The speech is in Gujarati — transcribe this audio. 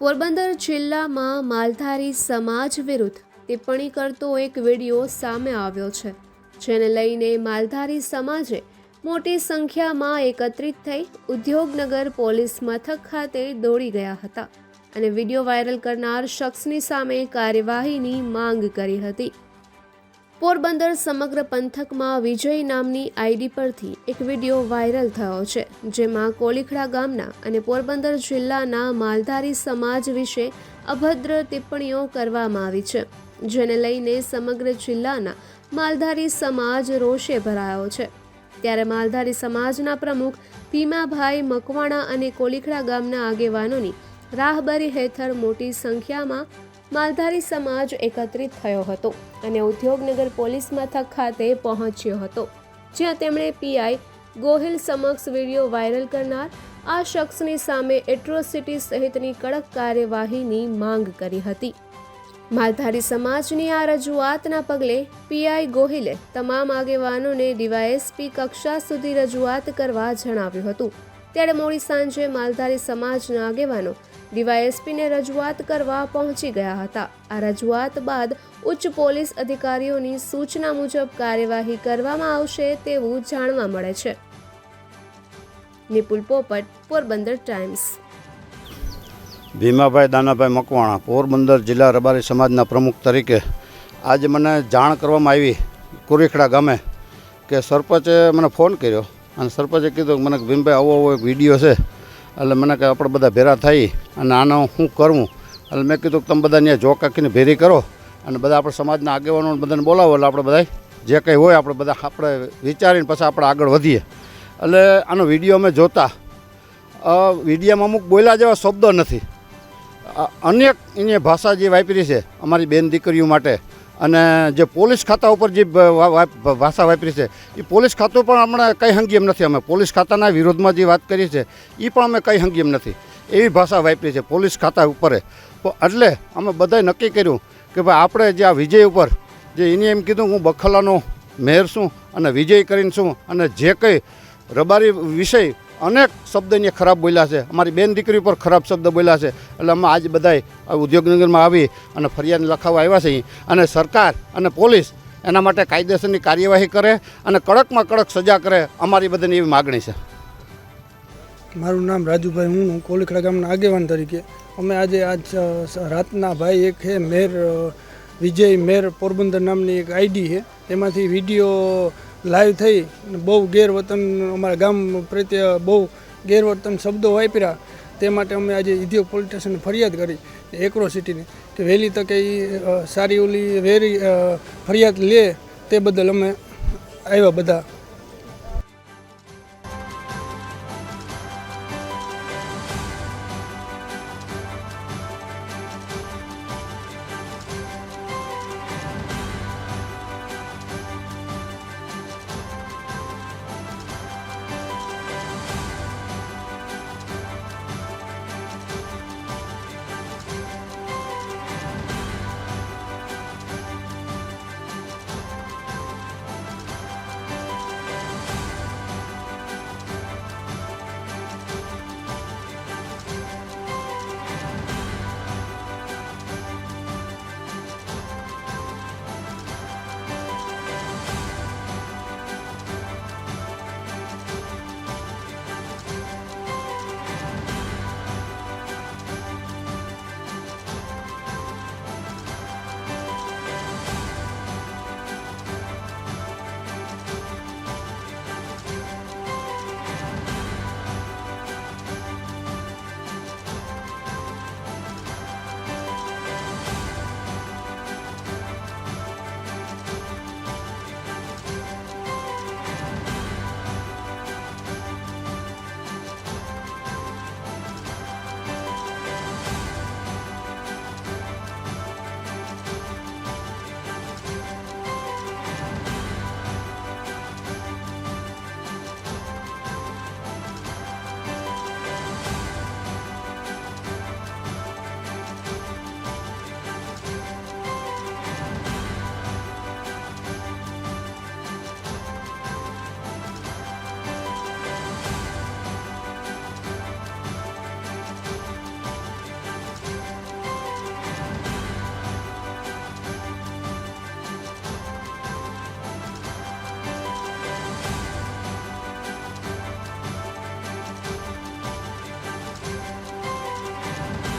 પોરબંદર જિલ્લામાં માલધારી સમાજ વિરુદ્ધ ટિપ્પણી કરતો એક વીડિયો સામે આવ્યો છે, જેને લઈને માલધારી સમાજે મોટી સંખ્યામાં એકત્રિત થઈ ઉદ્યોગનગર પોલીસ મથક ખાતે દોડી ગયા હતા અને વીડિયો વાયરલ કરનાર શખ્સની સામે કાર્યવાહીની માંગ કરી હતી. પોરબંદર સમગ્ર પંથકમાં વિજય નામની આઈડી પરથી એક વીડિયો વાયરલ થયો છે, જેમાં કોલીખડા ગામના અને પોરબંદર જિલ્લાના માલધારી સમાજ વિશે અભદ્ર ટિપ્પણીઓ કરવામાં આવી છે, જેને લઈને સમગ્ર જિલ્લાના માલધારી સમાજ રોષે ભરાયો છે. ત્યારે માલધારી સમાજના પ્રમુખ ભીમાભાઈ મકવાણા અને કોલીખડા ગામના આગેવાનોની રાહબરી હેઠળ મોટી સંખ્યામાં માલધારી સમાજ એકત્રિત થયો હતો અને ઉદ્યોગનગર પોલીસ મથક ખાતે પહોંચ્યો હતો, જ્યાં તેમણે પીઆઈ ગોહિલ સમક્ષ વીડિયો વાયરલ કરનાર આ શખ્સની સામે એટ્રોસિટી સહિતની કડક કાર્યવાહીની માંગ કરી હતી. માલધારી સમાજની આ રજૂઆતના પગલે પીઆઈ ગોહિલે તમામ આગેવાનોને ડીવાયએસપી કક્ષા સુધી રજૂઆત કરવા જણાવ્યું હતું. ત્યારે મોડી સાંજે માલધારી સમાજના આગેવાનો ડીવાયએસપીને રજૂઆત કરવા પહોંચી ગયા હતા. આ રજૂઆત બાદ ઉચ્ચ પોલીસ અધિકારીઓની સૂચના મુજબ કાર્યવાહી કરવામાં આવશે તેવું જાણવા મળે છે. નિપુલ પોપટ, પોરબંદર ટાઈમ્સ. ભીમાભાઈ દાનાભાઈ મકવાણા, પોરબંદર જિલ્લા રબારી સમાજના પ્રમુખ તરીકે આજે મને જાણ કરવામાં આવી કુરીખડા ગામે કે સરપંચે મને ફોન કર્યો અને સરપંચે કીધું કે મને ભીમભાઈ આવો આવો એક વીડિયો છે. એટલે મને કે આપણે બધા ભેરા થઈ અને આનો શું કરવું? એટલે મેં કીધું કે, તમે બધા ત્યાં જોક આખીને ભેરી કરો અને બધા આપણે સમાજના આગેવાનો બધાને બોલાવો. એટલે આપણે બધા જે કંઈ હોય આપણે બધા આપણે વિચારીને પછી આપણે આગળ વધીએ. એટલે આનો વીડિયો અમે જોતા. વિડીયોમાં અમુક બોલ્યા જેવા શબ્દો નથી. અનેક એની ભાષા જે વાપરી છે અમારી બેન દીકરીઓ માટે. અને જે પોલીસ ખાતા ઉપર જે ભાષા વાપરી છે, એ પોલીસ ખાતું પણ હમણાં કંઈ હંગી એમ નથી. અમે પોલીસ ખાતાના વિરોધમાં જે વાત કરી છે એ પણ અમે કંઈ હંગી નથી. એવી ભાષા વાપરી છે પોલીસ ખાતા ઉપરે. તો એટલે અમે બધાએ નક્કી કર્યું કે ભાઈ આપણે જે આ વિજય ઉપર જે એને એમ કીધું, હું બખલાનો મેયર છું અને વિજય કરીને છું અને જે કંઈ રબારી વિષય અનેક શબ્દને ખરાબ બોલ્યા છે. અમારી બેન દીકરી ઉપર ખરાબ શબ્દ બોલ્યા છે. એટલે અમે આજ બધાય ઉદ્યોગનગરમાં આવી અને ફરિયાદ લખાવવા આવ્યા છે અને સરકાર અને પોલીસ એના માટે કાયદેસરની કાર્યવાહી કરે અને કડકમાં કડક સજા કરે અમારી બધાની એવી માગણી છે. મારું નામ રાજુભાઈ હું કોલીખડા ગામના આગેવાન તરીકે. અમે આજે આજ રાતના ભાઈ એક છે, મેર વિજય મેર પોરબંદર નામની એક આઈડી છે. તેમાંથી વીડિયો લાઈવ થઈ બહુ ગેરવતન અમારા ગામ પ્રત્યે બહુ ગેરવર્તન શબ્દો વાપર્યા. તે માટે અમે આજે ઇધિયો પોલીસ સ્ટેશને ફરિયાદ કરી એક્રોસિટીની કે વહેલી તકે એ સારી ઓલી વેરી ફરિયાદ લે તે બદલ અમે આવ્યા બધા.